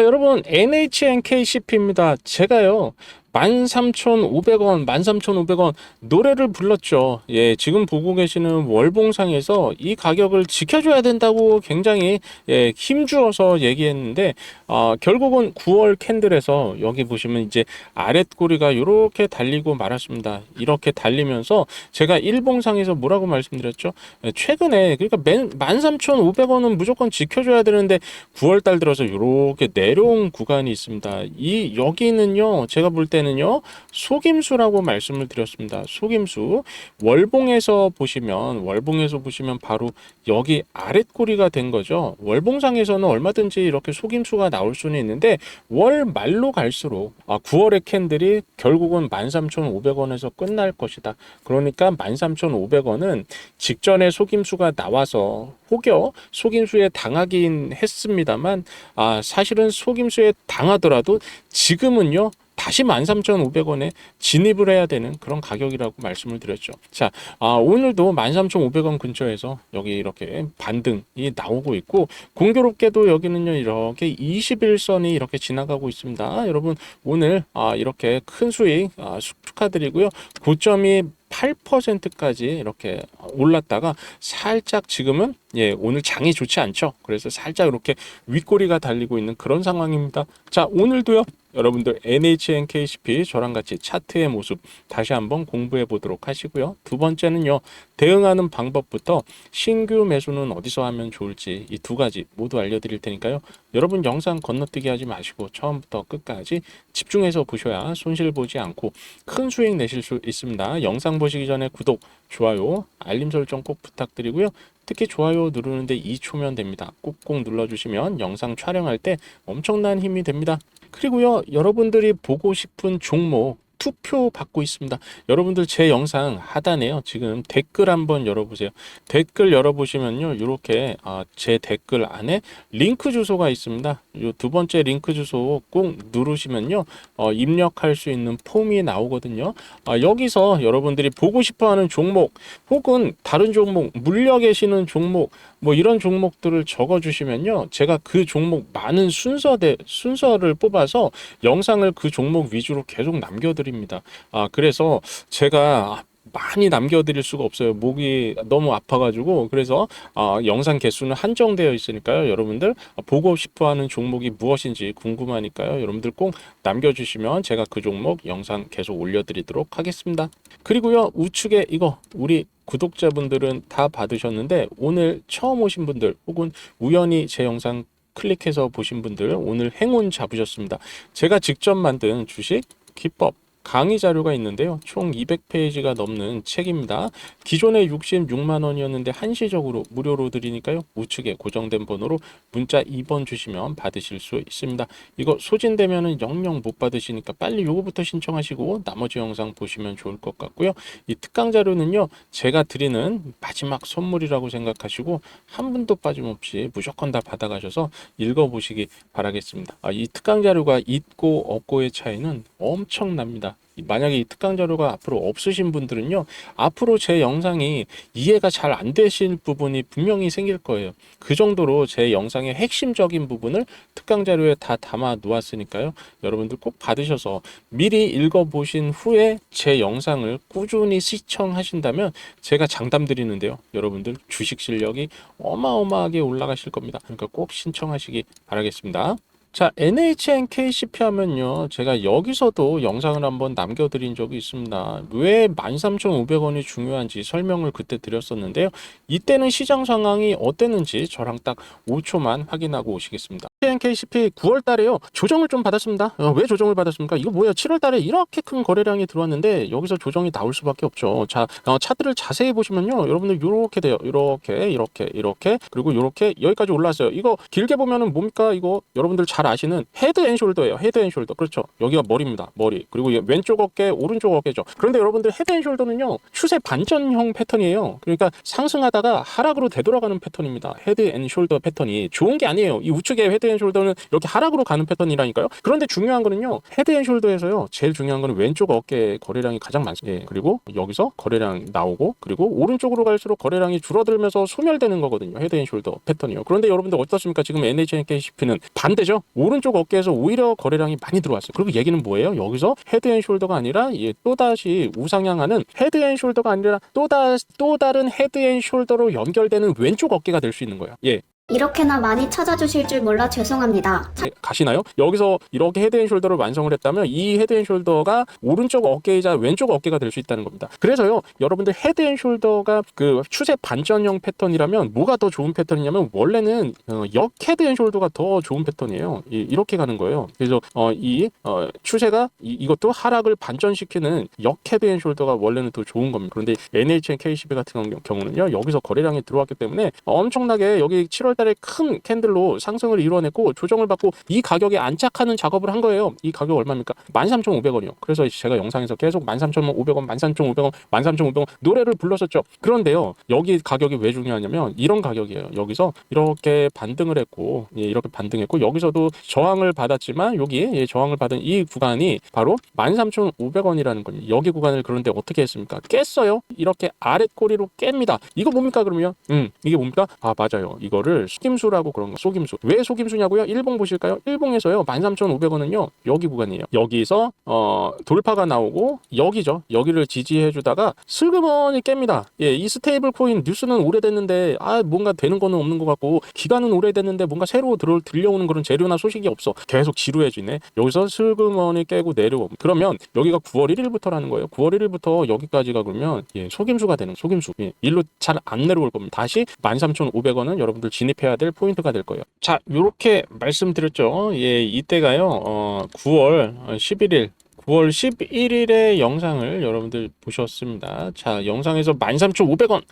자, 여러분, NHNKCP입니다. 제가요, 13,500원, 13,500원 노래를 불렀죠. 예, 지금 보고 계시는 월봉상에서 이 가격을 지켜줘야 된다고 굉장히 예, 힘주어서 얘기했는데, 아, 결국은 9월 캔들에서 여기 보시면 이제 아랫꼬리가 이렇게 달리고 말았습니다. 이렇게 달리면서 제가 일봉상에서 뭐라고 말씀드렸죠? 예, 최근에, 그러니까 13,500원은 무조건 지켜줘야 되는데, 9월 달 들어서 이렇게 내려온 구간이 있습니다. 이, 여기는요, 제가 볼때 는요, 속임수라고 말씀을 드렸습니다. 속임수. 월봉에서 보시면, 월봉에서 보시면 바로 여기 아랫꼬리가 된 거죠. 월봉상에서는 얼마든지 이렇게 속임수가 나올 수는 있는데, 월 말로 갈수록, 아, 9월의 캔들이 결국은 13,500원에서 끝날 것이다. 그러니까 13,500원은 직전에 속임수가 나와서 혹여 속임수에 당하긴 했습니다만 아 사실은 속임수에 당하더라도 지금은요 다시 13,500원에 진입을 해야 되는 그런 가격이라고 말씀을 드렸죠. 자, 아, 오늘도 13,500원 근처에서 여기 이렇게 반등이 나오고 있고 공교롭게도 여기는요 이렇게 21선이 이렇게 지나가고 있습니다. 여러분 오늘 아, 이렇게 큰 수익 아, 축하드리고요. 고점이 8%까지 이렇게 올랐다가 살짝 지금은 예, 오늘 장이 좋지 않죠. 그래서 살짝 이렇게 윗꼬리가 달리고 있는 그런 상황입니다. 자, 오늘도요. 여러분들 NHNKCP 저랑 같이 차트의 모습 다시 한번 공부해 보도록 하시고요. 두 번째는요. 대응하는 방법부터 신규 매수는 어디서 하면 좋을지 이 두 가지 모두 알려드릴 테니까요. 여러분 영상 건너뛰기 하지 마시고 처음부터 끝까지 집중해서 보셔야 손실 보지 않고 큰 수익 내실 수 있습니다. 영상 보시기 전에 구독, 좋아요, 알림 설정 꼭 부탁드리고요. 특히 좋아요 누르는데 2초면 됩니다. 꼭꼭 눌러주시면 영상 촬영할 때 엄청난 힘이 됩니다. 그리고요, 여러분들이 보고 싶은 종목 투표 받고 있습니다. 여러분들 제 영상 하단에요. 지금 댓글 한번 열어보세요. 댓글 열어보시면요. 이렇게 아, 제 댓글 안에 링크 주소가 있습니다. 이 두 번째 링크 주소 꼭 누르시면요. 어, 입력할 수 있는 폼이 나오거든요. 아, 여기서 여러분들이 보고 싶어하는 종목 혹은 다른 종목 물려 계시는 종목 뭐 이런 종목들을 적어주시면요. 제가 그 종목 많은 순서대 순서를 뽑아서 영상을 그 종목 위주로 계속 남겨드립니다. 아 그래서 제가 많이 남겨드릴 수가 없어요. 목이 너무 아파가지고 그래서 아, 영상 개수는 한정되어 있으니까요. 여러분들 보고 싶어하는 종목이 무엇인지 궁금하니까요. 여러분들 꼭 남겨주시면 제가 그 종목 영상 계속 올려드리도록 하겠습니다. 그리고요 우측에 이거 우리 구독자분들은 다 받으셨는데 오늘 처음 오신 분들 혹은 우연히 제 영상 클릭해서 보신 분들 오늘 행운 잡으셨습니다. 제가 직접 만든 주식 기법 강의 자료가 있는데요. 총 200페이지가 넘는 책입니다. 기존에 66만 원이었는데 한시적으로 무료로 드리니까요. 우측에 고정된 번호로 문자 2번 주시면 받으실 수 있습니다. 이거 소진되면은 영영 못 받으시니까 빨리 요거부터 신청하시고 나머지 영상 보시면 좋을 것 같고요. 이 특강 자료는요. 제가 드리는 마지막 선물이라고 생각하시고 한 분도 빠짐없이 무조건 다 받아가셔서 읽어보시기 바라겠습니다. 아, 이 특강 자료가 있고 없고의 차이는 엄청납니다. 만약에 이 특강 자료가 앞으로 없으신 분들은요, 앞으로 제 영상이 이해가 잘 안 되실 부분이 분명히 생길 거예요. 그 정도로 제 영상의 핵심적인 부분을 특강 자료에 다 담아 놓았으니까요. 여러분들 꼭 받으셔서 미리 읽어보신 후에 제 영상을 꾸준히 시청하신다면 제가 장담 드리는데요. 여러분들 주식 실력이 어마어마하게 올라가실 겁니다. 그러니까 꼭 신청하시기 바라겠습니다. 자, NHNKCP 하면요. 제가 여기서도 영상을 한번 남겨드린 적이 있습니다. 왜 13,500원이 중요한지 설명을 그때 드렸었는데요. 이때는 시장 상황이 어땠는지 저랑 딱 5초만 확인하고 오시겠습니다. NKCP 9월 달에요. 조정을 좀 받았습니다. 어, 왜 조정을 받았습니까? 이거 뭐야? 7월 달에 이렇게 큰 거래량이 들어왔는데 여기서 조정이 나올 수밖에 없죠. 자, 어, 차트를 자세히 보시면요. 여러분들 이렇게 돼요. 이렇게, 이렇게, 이렇게. 그리고 이렇게 여기까지 올라왔어요. 이거 길게 보면은 뭡니까? 이거 여러분들 잘 아시는 헤드 앤 숄더예요. 헤드 앤 숄더. 그렇죠. 여기가 머리입니다. 머리. 그리고 이 왼쪽 어깨, 오른쪽 어깨죠. 그런데 여러분들 헤드 앤 숄더는요. 추세 반전형 패턴이에요. 그러니까 상승하다가 하락으로 되돌아가는 패턴입니다. 헤드 앤 숄더 패턴이 좋은 게 아니에요. 이 우측에 헤드 헤드앤숄더는 이렇게 하락으로 가는 패턴이라니까요. 그런데 중요한 거는요. 헤드앤숄더에서요. 제일 중요한 거는 왼쪽 어깨 거래량이 가장 많습니다. 예, 그리고 여기서 거래량 나오고 그리고 오른쪽으로 갈수록 거래량이 줄어들면서 소멸되는 거거든요. 헤드앤숄더 패턴이요. 그런데 여러분들 어떻습니까? 지금 NHNKCP는 반대죠. 오른쪽 어깨에서 오히려 거래량이 많이 들어왔어요. 그리고 얘기는 뭐예요? 여기서 헤드앤숄더가 아니라 예, 또다시 우상향하는 헤드앤숄더가 아니라 또다 또 다른 헤드앤숄더로 연결되는 왼쪽 어깨가 될 수 있는 거예요. 예, 이렇게나 많이 찾아주실 줄 몰라 죄송합니다. 네, 가시나요? 여기서 이렇게 헤드앤숄더를 완성을 했다면 이 헤드앤숄더가 오른쪽 어깨이자 왼쪽 어깨가 될 수 있다는 겁니다. 그래서요, 여러분들 헤드앤숄더가 그 추세 반전형 패턴이라면 뭐가 더 좋은 패턴이냐면 원래는 어, 역 헤드앤숄더가 더 좋은 패턴이에요. 이, 이렇게 가는 거예요. 그래서 어, 이 어, 추세가 이, 이것도 하락을 반전시키는 역 헤드앤숄더가 원래는 더 좋은 겁니다. 그런데 NHN KCB 같은 경우- 경우는요, 여기서 거래량이 들어왔기 때문에 엄청나게 여기 7월 달에 큰 캔들로 상승을 이뤄냈고 조정을 받고 이 가격에 안착하는 작업을 한 거예요. 이 가격 얼마입니까? 13,500원이요. 그래서 제가 영상에서 계속 13,500원, 13,500원, 13,500원 노래를 불렀었죠. 그런데요. 여기 가격이 왜 중요하냐면 이런 가격이에요. 여기서 이렇게 반등을 했고 예, 이렇게 반등했고 여기서도 저항을 받았지만 여기 예, 저항을 받은 이 구간이 바로 13,500원이라는 거예요. 여기 구간을 그런데 어떻게 했습니까? 깼어요. 이렇게 아랫꼬리로 깹니다. 이거 뭡니까 그러면? 음, 이게 뭡니까? 아, 맞아요. 이거를 속임수라고 그런 거. 속임수. 왜 속임수냐고요? 일봉 보실까요? 일봉에서요. 13,500원은요. 여기 구간이에요. 여기서 어, 돌파가 나오고 여기죠. 여기를 지지해 주다가 슬그머니 깹니다. 예, 이 스테이블 코인 뉴스는 오래됐는데 아, 뭔가 되는 거는 없는 것 같고 기간은 오래됐는데 뭔가 새로 들어 들려오는 그런 재료나 소식이 없어. 계속 지루해지네. 여기서 슬그머니 깨고 내려오. 그러면 여기가 9월 1일부터라는 거예요. 9월 1일부터 여기까지가 그러면 예, 속임수가 되는 속임수. 예, 일로 잘 안 내려올 겁니다. 다시 13,500원은 여러분들 진 입해야 될 포인트가 될 거예요. 자, 요렇게 말씀드렸죠. 예, 이때가요. 어, 9월 11일 9월 11일의 영상을 여러분들 보셨습니다. 자, 영상에서 13,500원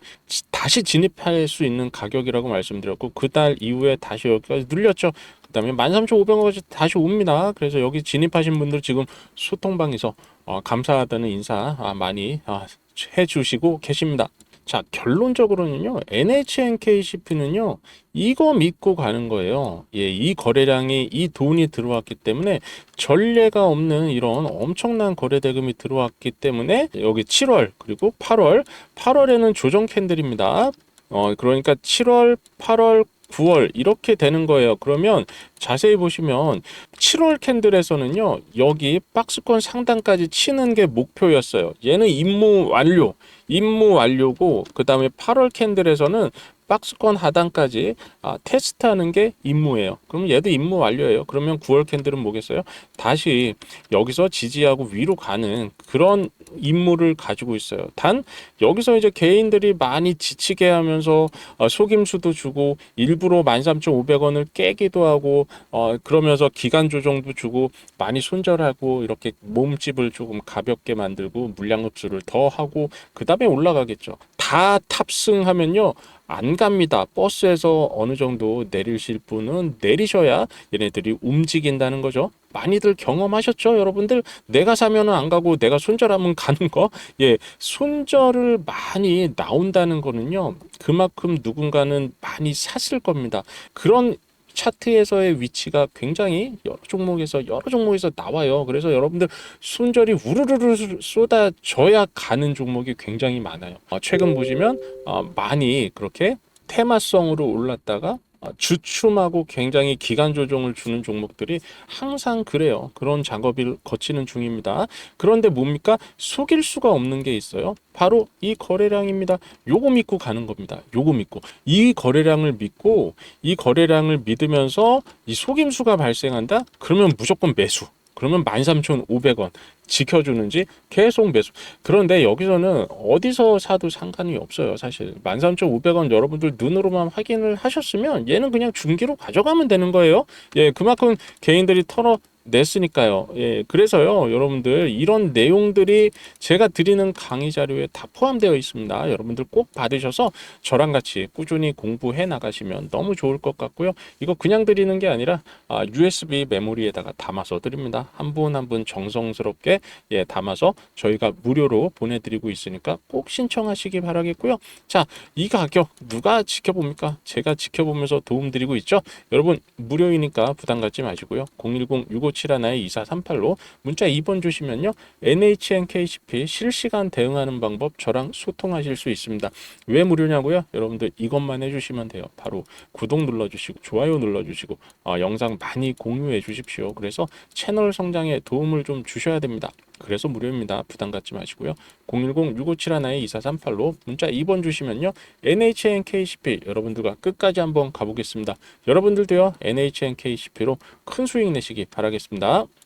다시 진입할 수 있는 가격이라고 말씀드렸고 그 달 이후에 다시 여기까지 눌렸죠. 그다음에 13,500원까지 다시 옵니다. 그래서 여기 진입하신 분들 지금 소통방에서 어, 감사하다는 인사 아, 많이 아, 해주시고 계십니다. 자, 결론적으로는요, NHNKCP는요, 이거 믿고 가는 거예요. 예, 이 거래량이, 이 돈이 들어왔기 때문에 전례가 없는 이런 엄청난 거래 대금이 들어왔기 때문에 여기 7월, 그리고 8월, 8월에는 조정 캔들입니다. 어, 그러니까 7월, 8월, 9월 이렇게 되는 거예요. 그러면 자세히 보시면 7월 캔들에서는요. 여기 박스권 상단까지 치는 게 목표였어요. 얘는 임무 완료. 임무 완료고 그 다음에 8월 캔들에서는 박스권 하단까지 아, 테스트하는 게 임무예요. 그럼 얘도 임무 완료예요. 그러면 9월 캔들은 뭐겠어요? 다시 여기서 지지하고 위로 가는 그런 임무를 가지고 있어요. 단 여기서 이제 개인들이 많이 지치게 하면서 어, 속임수도 주고 일부러 13,500원을 깨기도 하고 어, 그러면서 기간 조정도 주고 많이 손절하고 이렇게 몸집을 조금 가볍게 만들고 물량 흡수를 더 하고 그 다음에 올라가겠죠. 다 탑승하면요. 안 갑니다. 버스에서 어느 정도 내리실 분은 내리셔야 얘네들이 움직인다는 거죠. 많이들 경험하셨죠, 여러분들? 내가 사면은 안 가고 내가 손절하면 가는 거. 예, 손절을 많이 나온다는 거는요. 그만큼 누군가는 많이 샀을 겁니다. 그런 차트에서의 위치가 굉장히 여러 종목에서 여러 종목에서 나와요. 그래서 여러분들 손절이 우르르르 쏟아져야 가는 종목이 굉장히 많아요. 어, 최근 보시면 어, 많이 그렇게 테마성으로 올랐다가 어, 주춤하고 굉장히 기간 조정을 주는 종목들이 항상 그래요. 그런 작업을 거치는 중입니다. 그런데 뭡니까? 속일 수가 없는 게 있어요. 바로 이 거래량입니다. 요거 믿고 가는 겁니다. 요거 믿고 이 거래량을 믿고 이 거래량을 믿으면서 이 속임수가 발생한다? 그러면 무조건 매수. 그러면 13,500원 지켜주는지 계속 매수. 그런데 여기서는 어디서 사도 상관이 없어요. 사실 13,500원 여러분들 눈으로만 확인을 하셨으면 얘는 그냥 중기로 가져가면 되는 거예요. 예, 그만큼 개인들이 털어 냈으니까요. 예, 그래서요, 여러분들 이런 내용들이 제가 드리는 강의 자료에 다 포함되어 있습니다. 여러분들 꼭 받으셔서 저랑 같이 꾸준히 공부해 나가시면 너무 좋을 것 같고요. 이거 그냥 드리는 게 아니라 아, USB 메모리에다가 담아서 드립니다. 한 분 한분 정성스럽게 예, 담아서 저희가 무료로 보내드리고 있으니까 꼭 신청하시기 바라겠고요. 자, 이 가격 누가 지켜봅니까? 제가 지켜보면서 도움드리고 있죠. 여러분 무료이니까 부담 갖지 마시고요. 010-6571-2438로 문자 2번 주시면요. NHNKCP 실시간 대응하는 방법 저랑 소통하실 수 있습니다. 왜 무료냐고요? 여러분들 이것만 해주시면 돼요. 바로 구독 눌러주시고 좋아요 눌러주시고 어, 영상 많이 공유해 주십시오. 그래서 채널 성장에 도움을 좀 주셔야 됩니다. 그래서 무료입니다. 부담 갖지 마시고요. 010-6571-2438로 문자 2번 주시면요. NHNKCP 여러분들과 끝까지 한번 가보겠습니다. 여러분들도요. NHNKCP로 큰 수익 내시기 바라 겠습니다.